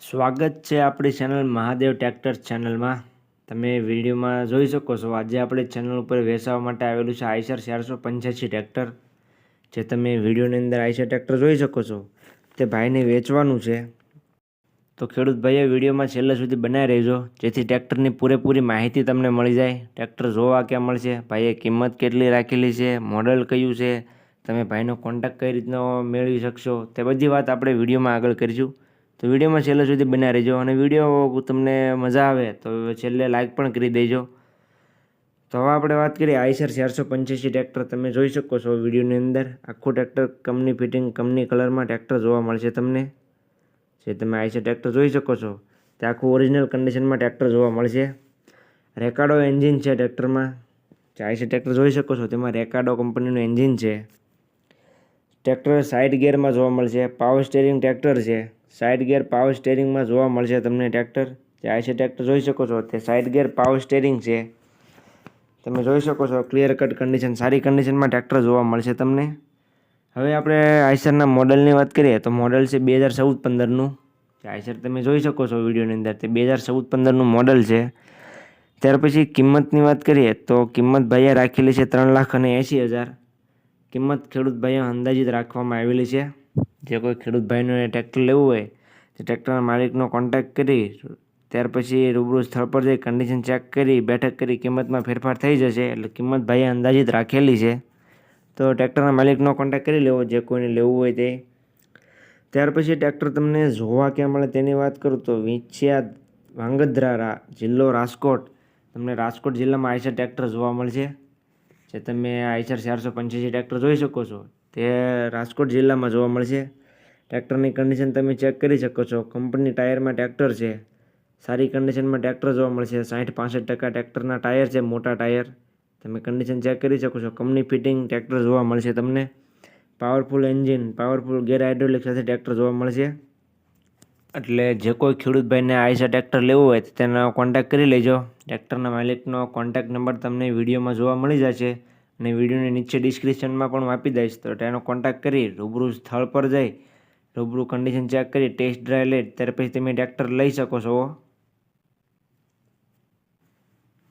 સ્વાગત છે આપણી ચેનલ મહાદેવ ટ્રેક્ટર ચેનલમાં. તમે વિડીયોમાં જોઈ શકો છો, આજે આપણે ચેનલ ઉપર વેચાવા માટે આવેલું છે આઈસર ચારસો પંચ્યાસી ટ્રેક્ટર. જે તમે વિડીયોની અંદર આઈસર ટ્રેક્ટર જોઈ શકો છો. તે ભાઈને વેચવાનું છે. તો ખેડૂત ભાઈએ વિડીયોમાં છેલ્લે સુધી બનાવી રહેજો, જેથી ટ્રેક્ટરની પૂરેપૂરી માહિતી તમને મળી જાય. ટ્રેક્ટર જોવા ક્યાં મળશે? ભાઈએ કિંમત કેટલી રાખેલી છે? મોડલ કયું છે? તમે ભાઈનો કોન્ટેક્ટ કઈ રીતનો મેળવી શકશો? તે બધી વાત આપણે વિડીયોમાં આગળ કરીશું. તો વિડીયોમાં છેલ્લે સુધી બન્યા રહેજો અને વીડિયો તમને મજા આવે તો છેલ્લે લાઇક પણ કરી દેજો. તો હવે આપણે વાત કરીએ આઈસર ચારસો પંચ્યાસી ટ્રેક્ટર તમે જોઈ શકો છો વિડીયોની અંદર. આખું ટ્રેક્ટર કમની ફિટિંગ કમની કલરમાં ટ્રેક્ટર જોવા મળશે તમને. જે તમે આઈસર ટ્રેક્ટર જોઈ શકો છો. તે આખું ઓરિજિનલ કન્ડિશનમાં ટ્રેક્ટર જોવા મળશે. રેકાડો એન્જિન છે ટ્રેક્ટરમાં જે આઈસર ટ્રેક્ટર જોઈ શકો છો, તેમાં રેકાડો કંપનીનું એન્જિન છે. ટ્રેક્ટર સાઇડ ગેરમાં જોવા મળશે. પાવર સ્ટેરિંગ ટ્રેક્ટર છે. સાઇડ ગેર પાવર સ્ટેરિંગમાં જોવા મળશે તમને ટ્રેક્ટર. જે આઈસર ટ્રેક્ટર, જોઈ શકો છો. તે સાઇડ ગેર પાવર સ્ટેરિંગ છે. તમે જોઈ શકો છો ક્લિયર કટ કન્ડિશન સારી કન્ડિશનમાં ટ્રેક્ટર જોવા મળશે તમને. હવે આપણે આઈસરના મોડલની વાત કરીએ, તો મોડલ છે બે હજાર ચૌદ પંદરનું જે આઈસર તમે જોઈ શકો છો વિડીયોની અંદર, તે બે હજાર ચૌદ પંદરનું મોડલ છે. ત્યાર પછી કિંમતની વાત કરીએ, તો કિંમત ભાઈએ રાખેલી છે ત્રણ લાખ અને એંસી હજાર. કિંમત ખેડૂત ભાઈઓ અંદાજિત રાખવામાં આવેલી છે. જે કોઈ ખેડૂત ભાઈનું ટ્રેક્ટર લેવું હોય, તે ટ્રેક્ટરના માલિકનો કોન્ટેક્ટ કરી, ત્યાર પછી રૂબરૂ સ્થળ પર જઈ કન્ડિશન ચેક કરી, બેઠક કરી કિંમતમાં ફેરફાર થઈ જશે એટલે કિંમત ભાઈએ અંદાજિત રાખેલી છે. તો ટ્રેક્ટરના માલિકનો કોન્ટેક્ટ કરી લેવો, જે કોઈને લેવું હોય તે. ત્યાર પછી ટ્રેક્ટર તમને જોવા ક્યાં મળે તેની વાત કરું તો વિંછિયા વાંગધ્રા જિલ્લો રાજકોટ, તમને રાજકોટ જિલ્લામાં આઈસર ટ્રેક્ટર જોવા મળશે. જે તમે આઈસર ચારસો પંચ્યાસી ટ્રેક્ટર જોઈ શકો છો, તે રાજકોટ જિલ્લામાં જોવા મળશે. ટ્રેક્ટરની કન્ડિશન તમે ચેક કરી શકો છો. કંપની ટાયરમાં ટ્રેક્ટર છે. સારી કન્ડિશનમાં ટ્રેક્ટર જોવા મળશે. સાઠ પાસઠ ટકા ટ્રેક્ટરના ટાયર છે, મોટા ટાયર તમે કન્ડિશન ચેક કરી શકો છો. કંપની ફિટિંગ ટ્રેક્ટર જોવા મળશે તમને. Powerful engine powerful gear hydraulic સાથે ટ્રેક્ટર જોવા મળશે. એટલે જે કોઈ ખેડૂત ભાઈને આઈસા ટ્રેક્ટર લેવું હોય તેનો કોન્ટેક્ટ કરી લેજો. ટ્રેક્ટરના માલિકનો કોન્ટેક્ટ નંબર તમને વિડીયોમાં જોવા મળી જશે અને વિડીયોની નીચે ડિસ્ક્રિપ્શનમાં પણ આપી દઈશ. તો તેનો કોન્ટેક્ટ કરી રૂબરૂ સ્થળ પર જઈ, રૂબરૂ કન્ડિશન ચેક કરી ટેસ્ટ ડ્રાઈવ લે ત્યાર પછી તમે ટ્રેક્ટર લઈ શકો છો.